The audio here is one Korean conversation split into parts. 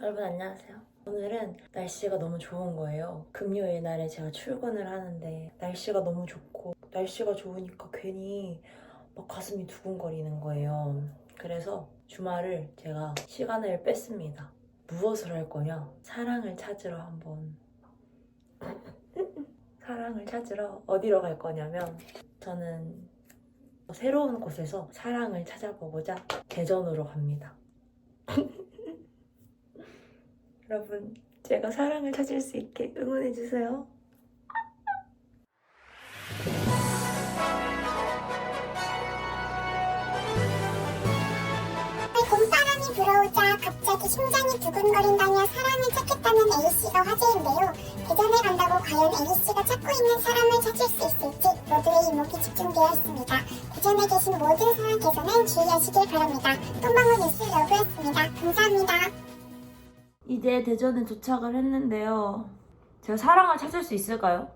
여러분 안녕하세요. 오늘은 날씨가 너무 좋은 거예요. 금요일 날에 제가 출근을 하는데 날씨가 너무 좋고 날씨가 좋으니까 괜히 막 가슴이 두근거리는 거예요. 그래서 주말을 제가 시간을 뺐습니다. 무엇을 할 거냐? 사랑을 찾으러 한번 사랑을 찾으러 어디로 갈 거냐면 저는 새로운 곳에서 사랑을 찾아보고자 대전으로 갑니다. 여러분, 제가 사랑을 찾을 수 있게 응원해주세요. 봄바람이 불어오자 갑자기 심장이 두근거린다며 사랑을 찾겠다는 A씨가 화제인데요. 대전에 간다고 과연 A씨가 찾고 있는 사람을 찾을 수 있을지 모두의 이목이 집중되어 있습니다. 대전에 계신 모든 사랑께서는 주의하시길 바랍니다. 똥방울 뉴스 러브였습니다. 감사합니다. 이제 대전에 도착을 했는데요. 제가 사랑을 찾을 수 있을까요?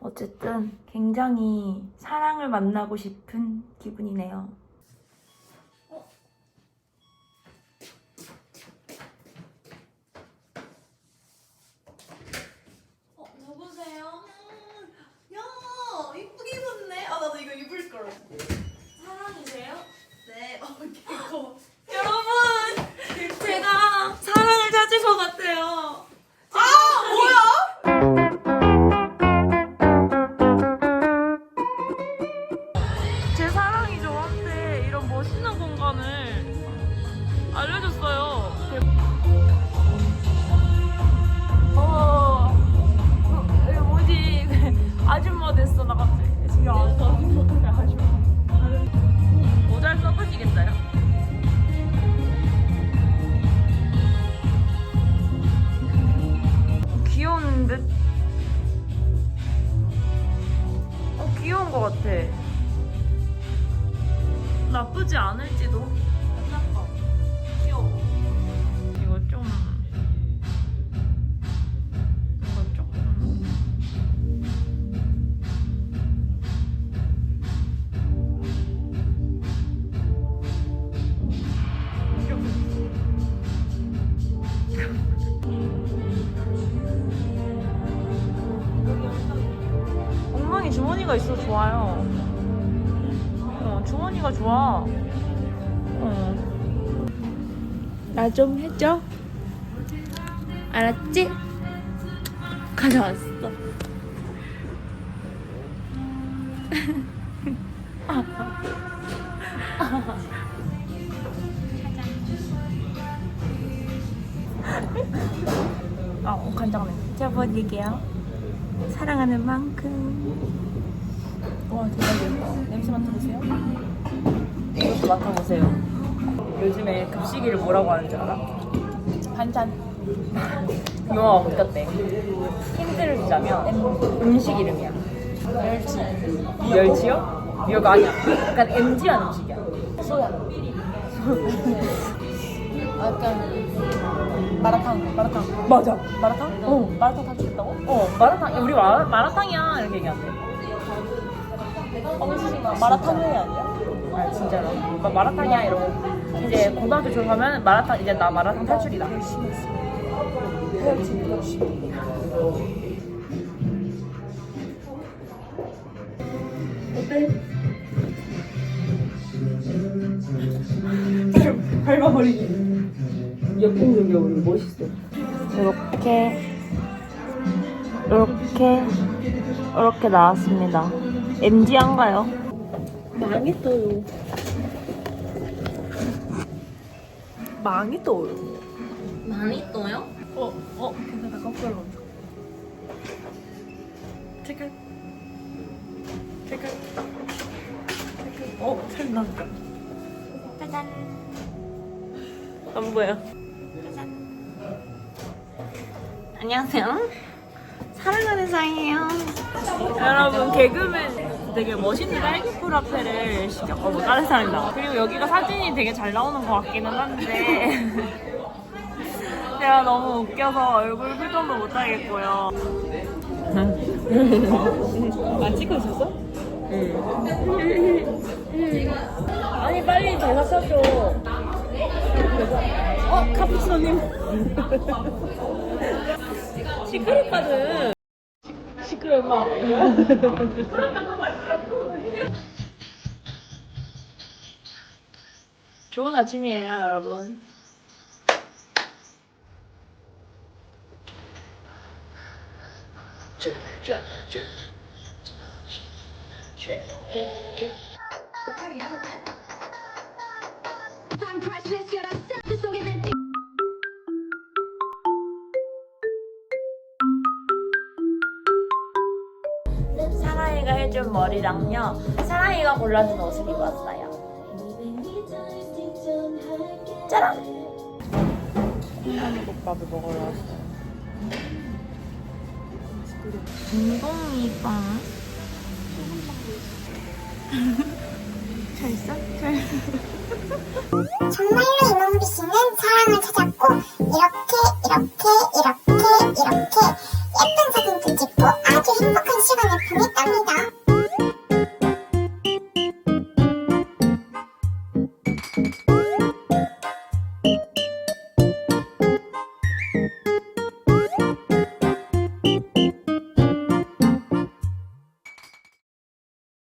어쨌든 굉장히 사랑을 만나고 싶은 기분이네요. 어, 누구세요? 야, 이쁘게 입었네. 아, 나도 이거 입을 걸. 사랑이세요? 네, 어, 이거. 나쁘지 않을지도. 귀여워. 이거 좀. 이거 조금. 엉망이 주머니가 있어 좋아요. 어, 주머니가 좋아. 어. 나 좀 해줘. 알았지? 가져왔어. 아, 어, 간장네. 제가 보여드릴게요. 사랑하는 만큼. 와, 대박이다. 냄새 맡아보세요. 이것도 맡아보세요. 요즘에 급식이를 뭐라고 하는 줄 알아? 반찬. 영화가 바뀌었대. 힌트를 주자면 음식 이름이야. 멸치. 멸치요? 이거 아니야. 약간 MG한 음식이야. 소야. 약간 마라탕, 마라탕. 맞아. 마라탕? 어. 마라탕 타주겠다고? 어, 마라탕. 야, 우리 마, 마라탕이야. 이렇게 얘기한대. 어, 마라탕 회 아니야? 아, 진짜로. 마, 마라탕이야. 이러고. 이제 고등학교 졸업하면 마라탕, 이제 나 마라탕 탈출이다. 밟아버리기. 역공격이 우리 멋있어. 이렇게 이렇게 이렇게 나왔습니다. MG한가요? 망했어요. 망했어요. 많이 떠요? 어, 어, 괜찮다. 거꾸로 온다. 체크. 체크. 체크. 어, 잘 나온다. 짜잔. 안 보여. 안녕하세요. 사랑하는 사이예요. 여러분 개그맨 되게 멋있는 딸기 프라페를 시켰고 뭐 다른 사람이다. 그리고 여기가 사진이 되게 잘 나오는 것 같기는 한데 제가 너무 웃겨서 얼굴 표정도 못 하겠고요. 안 찍고 있었어? 응. 아니 빨리 대사 써줘. 어 카푸치노님. 시크릿까지. 시크릿 막. 좋은 아침이에요, 여러분. 사랑이가 해준 머리랑요. 사랑이가 골라준 옷을 입었어요. 짜란! 콩나물국밥을 먹으러 왔어요. 김동이 빵. 잘 있어? 잘 정말